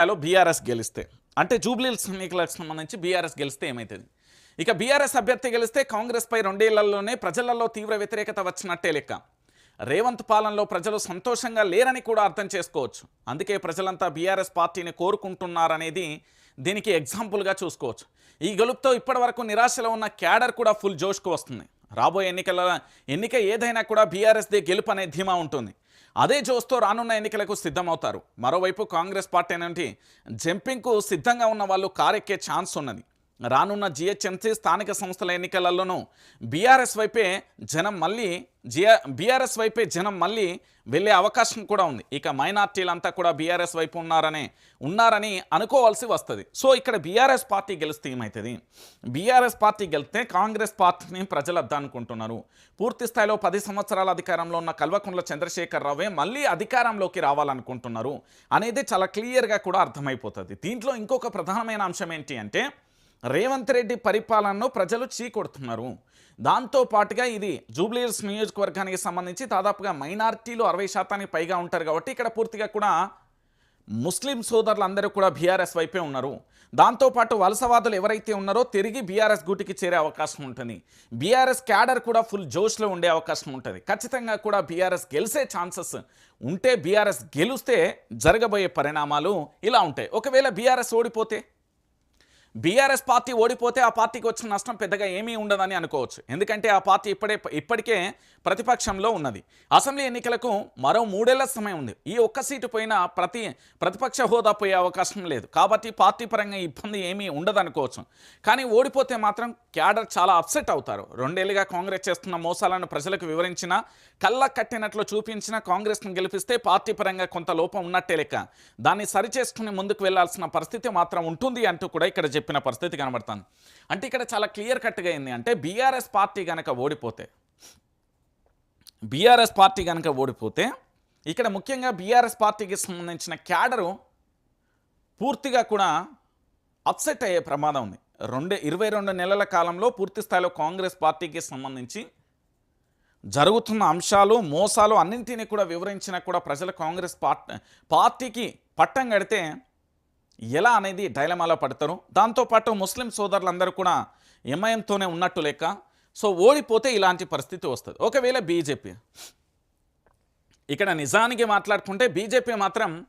Hello BRS గెలిస్తే అంటే జూబ్లీల్స్ ఎన్నికలకు సంబంధించి బీఆర్ఎస్ గెలిస్తే ఏమవుతుంది ఇక బీఆర్ఎస్ అభ్యర్థి గెలిస్తే కాంగ్రెస్పై రెండేళ్ళలోనే ప్రజలలో తీవ్ర వ్యతిరేకత వచ్చినట్టే లెక్క. రేవంత్ పాలనలో ప్రజలు సంతోషంగా లేరని కూడా అర్థం చేసుకోవచ్చు. అందుకే ప్రజలంతా బీఆర్ఎస్ పార్టీని కోరుకుంటున్నారనేది దీనికి ఎగ్జాంపుల్గా చూసుకోవచ్చు. ఈ గెలుపుతో ఇప్పటివరకు నిరాశలో ఉన్న క్యాడర్ కూడా ఫుల్ జోష్కు వస్తుంది. రాబోయే ఎన్నికల ఎన్నిక ఏదైనా కూడా బీఆర్ఎస్దే గెలుపు అనే ధీమా ఉంటుంది. అదే జోస్తో రానున్న ఎన్నికలకు సిద్ధమవుతారు. మరోవైపు కాంగ్రెస్ పార్టీ నుండి జంపింగ్కు సిద్ధంగా ఉన్న వాళ్ళు కారెక్కే ఛాన్స్ ఉన్నది. రానున్న జిహెచ్ఎంసీ స్థానిక సంస్థల ఎన్నికలలోనూ బీఆర్ఎస్ వైపే జనం మళ్ళీ జిఆ బీఆర్ఎస్ వైపే జనం మళ్ళీ వెళ్ళే అవకాశం కూడా ఉంది. ఇక మైనార్టీలంతా కూడా బీఆర్ఎస్ వైపు ఉన్నారనే ఉన్నారని అనుకోవాల్సి వస్తుంది. సో ఇక్కడ బీఆర్ఎస్ పార్టీ గెలిస్తే ఏమవుతుంది బీఆర్ఎస్ పార్టీ గెలిస్తే కాంగ్రెస్ పార్టీని ప్రజలు అద్దనుకుంటున్నారు. పూర్తి స్థాయిలో పది సంవత్సరాల అధికారంలో ఉన్న కల్వకుంట్ల చంద్రశేఖరరావే మళ్ళీ అధికారంలోకి రావాలనుకుంటున్నారు అనేది చాలా క్లియర్గా కూడా అర్థమైపోతుంది. దీంట్లో ఇంకొక ప్రధానమైన అంశం ఏంటి అంటే రేవంత్ రెడ్డి పరిపాలనను ప్రజలు చీకొడుతున్నారు. దాంతో పాటుగా ఇది జూబ్లీహిల్స్ నియోజకవర్గానికి సంబంధించి దాదాపుగా మైనార్టీలు అరవై శాతానికి పైగా ఉంటారు కాబట్టి ఇక్కడ పూర్తిగా కూడా ముస్లిం సోదరులందరూ కూడా బీఆర్ఎస్ వైపే ఉన్నారు. దాంతోపాటు వలసవాదులు ఎవరైతే ఉన్నారో తిరిగి బీఆర్ఎస్ గూటికి చేరే అవకాశం ఉంటుంది. బీఆర్ఎస్ క్యాడర్ కూడా ఫుల్ జోష్లో ఉండే అవకాశం ఉంటుంది. ఖచ్చితంగా కూడా బీఆర్ఎస్ గెలిసే ఛాన్సెస్ ఉంటే బీఆర్ఎస్ గెలిస్తే జరగబోయే పరిణామాలు ఇలా ఉంటాయి. ఒకవేళ బీఆర్ఎస్ ఓడిపోతే బీఆర్ఎస్ పార్టీ ఓడిపోతే ఆ పార్టీకి వచ్చిన నష్టం పెద్దగా ఏమీ ఉండదని అనుకోవచ్చు. ఎందుకంటే ఆ పార్టీ ఇప్పుడే ఇప్పటికే ప్రతిపక్షంలో ఉన్నది. అసెంబ్లీ ఎన్నికలకు మరో మూడేళ్ళ సమయం ఉంది. ఈ ఒక్క సీటు పోయినా ప్రతి ప్రతిపక్ష హోదా పోయే అవకాశం లేదు. కాబట్టి పార్టీ పరంగా ఇబ్బంది ఏమీ ఉండదనుకోవచ్చు. కానీ ఓడిపోతే మాత్రం క్యాడర్ చాలా అప్సెట్ అవుతారు. రెండేళ్ళుగా కాంగ్రెస్ చేస్తున్న మోసాలను ప్రజలకు వివరించిన కళ్ళ కట్టినట్లు చూపించిన కాంగ్రెస్ను గెలిపిస్తే పార్టీ పరంగా కొంత లోపం ఉన్నట్టే లెక్క. దాన్ని సరిచేసుకుని ముందుకు వెళ్ళాల్సిన పరిస్థితి మాత్రం ఉంటుంది అంటూ కూడా ఇక్కడ చెప్పిన పరిస్థితి కనబడుతుంది. అంటే ఇక్కడ చాలా క్లియర్ కట్గా అయింది. అంటే బీఆర్ఎస్ పార్టీ కనుక ఓడిపోతే బీఆర్ఎస్ పార్టీ కనుక ఓడిపోతే ఇక్కడ ముఖ్యంగా బీఆర్ఎస్ పార్టీకి సంబంధించిన క్యాడరు పూర్తిగా కూడా అప్సెట్ అయ్యే ప్రమాదం ఉంది. రెండు ఇరవై రెండు నెలల కాలంలో పూర్తి స్థాయిలో కాంగ్రెస్ పార్టీకి సంబంధించి జరుగుతున్న అంశాలు మోసాలు అన్నింటినీ కూడా వివరించినా కూడా ప్రజలు కాంగ్రెస్ పార్టీ పార్టీకి పట్టం కడితే ఎలా అనేది డైలమాలో పడతారు. దాంతోపాటు ముస్లిం సోదరులందరూ కూడా ఎంఐఎంతోనే ఉన్నట్టు లెక్క. సో ఓడిపోతే ఇలాంటి పరిస్థితి వస్తుంది. ఒకవేళ బీజేపీ ఇక్కడ నిజానికి మాట్లాడుకుంటే బీజేపీ మాత్రం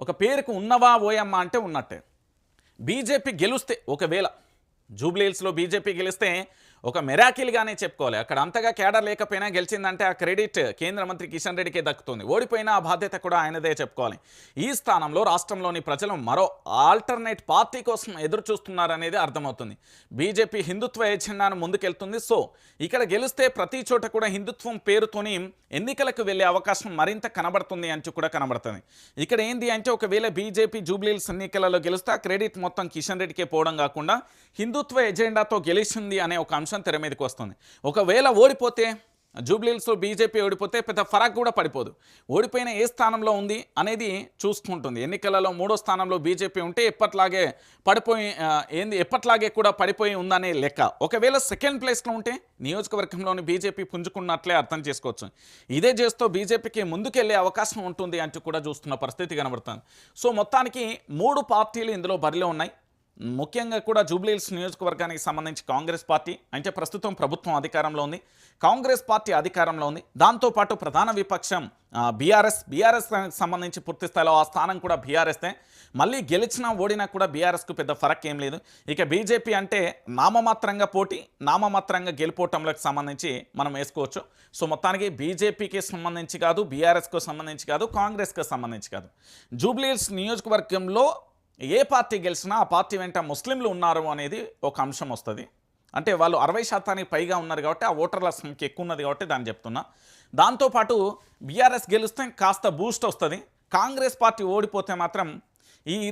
ఒక పేరుకు ఉన్నవా ఓయమ్మ అంటే ఉన్నట్టే. బీజేపీ గెలుస్తే ఒకవేళ జూబ్లీహిల్స్లో బీజేపీ గెలిస్తే ఒక మెరాకిల్గానే చెప్పుకోవాలి. అక్కడ అంతగా కేడర్ లేకపోయినా గెలిచిందంటే ఆ క్రెడిట్ కేంద్ర మంత్రి కిషన్ రెడ్డికే దక్కుతుంది. ఓడిపోయినా ఆ బాధ్యత కూడా ఆయనదే చెప్పుకోవాలి. ఈ స్థానంలో రాష్ట్రంలోని ప్రజలు మరో ఆల్టర్నేట్ పార్టీ కోసం ఎదురు చూస్తున్నారనేది అర్థమవుతుంది. బీజేపీ హిందుత్వ ఎజెండాను ముందుకెళ్తుంది. సో ఇక్కడ గెలిస్తే ప్రతి చోట కూడా హిందుత్వం పేరుతోని ఎన్నికలకు వెళ్ళే అవకాశం మరింత కనబడుతుంది అంటూ కూడా కనబడుతుంది. ఇక్కడ ఏంది అంటే ఒకవేళ బీజేపీ జూబ్లీహిల్స్ ఎన్నికలలో గెలిస్తే క్రెడిట్ మొత్తం కిషన్ రెడ్డికే పోవడం కాకుండా హిందుత్వ ఎజెండాతో గెలిచింది అనే ఒక అంశం తెర మీదకి వస్తుంది. ఒకవేళ ఓడిపోతే జూబ్లీహిల్స్లో బీజేపీ ఓడిపోతే పెద్ద ఫరాక్ కూడా పడిపోదు. ఓడిపోయిన ఏ స్థానంలో ఉంది అనేది చూసుకుంటుంది ఎన్నికలలో మూడో స్థానంలో బీజేపీ ఉంటే ఎప్పట్లాగే పడిపోయి ఏంది ఎప్పట్లాగే కూడా పడిపోయి ఉందనే లెక్క. ఒకవేళ సెకండ్ ప్లేస్లో ఉంటే నియోజకవర్గంలోని బీజేపీ పుంజుకున్నట్లే అర్థం చేసుకోవచ్చు. ఇదే చేస్తూ బీజేపీకి ముందుకెళ్ళే అవకాశం ఉంటుంది అంటూ కూడా చూస్తున్న పరిస్థితి కనబడుతుంది. సో మొత్తానికి మూడు పార్టీలు ఇందులో బరిలో ఉన్నాయి. ముఖ్యంగా కూడా జూబ్లీహిల్స్ నియోజకవర్గానికి సంబంధించి కాంగ్రెస్ పార్టీ అంటే ప్రస్తుతం ప్రభుత్వం అధికారంలో ఉంది. కాంగ్రెస్ పార్టీ అధికారంలో ఉంది. దాంతోపాటు ప్రధాన విపక్షం బీఆర్ఎస్. బీఆర్ఎస్ సంబంధించి పూర్తి స్థాయిలో ఆ స్థానం కూడా బీఆర్ఎస్దే. మళ్ళీ గెలిచినా ఓడినా కూడా బీఆర్ఎస్కు పెద్ద ఫరక్ ఏం లేదు. ఇక బీజేపీ అంటే నామమాత్రంగా పోటీ నామమాత్రంగా గెలుపోవటంలోకి సంబంధించి మనం వేసుకోవచ్చు. సో మొత్తానికి బీజేపీకి సంబంధించి కాదు బీఆర్ఎస్కు సంబంధించి కాదు కాంగ్రెస్కి సంబంధించి కాదు. జూబ్లీహిల్స్ నియోజకవర్గంలో ఏ పార్టీ గెలిచినా ఆ పార్టీ వెంట ముస్లింలు ఉన్నారు అనేది ఒక అంశం వస్తుంది. అంటే వాళ్ళు అరవై శాతానికి పైగా ఉన్నారు కాబట్టి ఆ ఓటర్ల సంఖ్య ఎక్కువ ఉన్నది కాబట్టి దాన్ని చెప్తున్నా. దాంతోపాటు బీఆర్ఎస్ గెలిస్తే కాస్త బూస్ట్ వస్తుంది. కాంగ్రెస్ పార్టీ ఓడిపోతే మాత్రం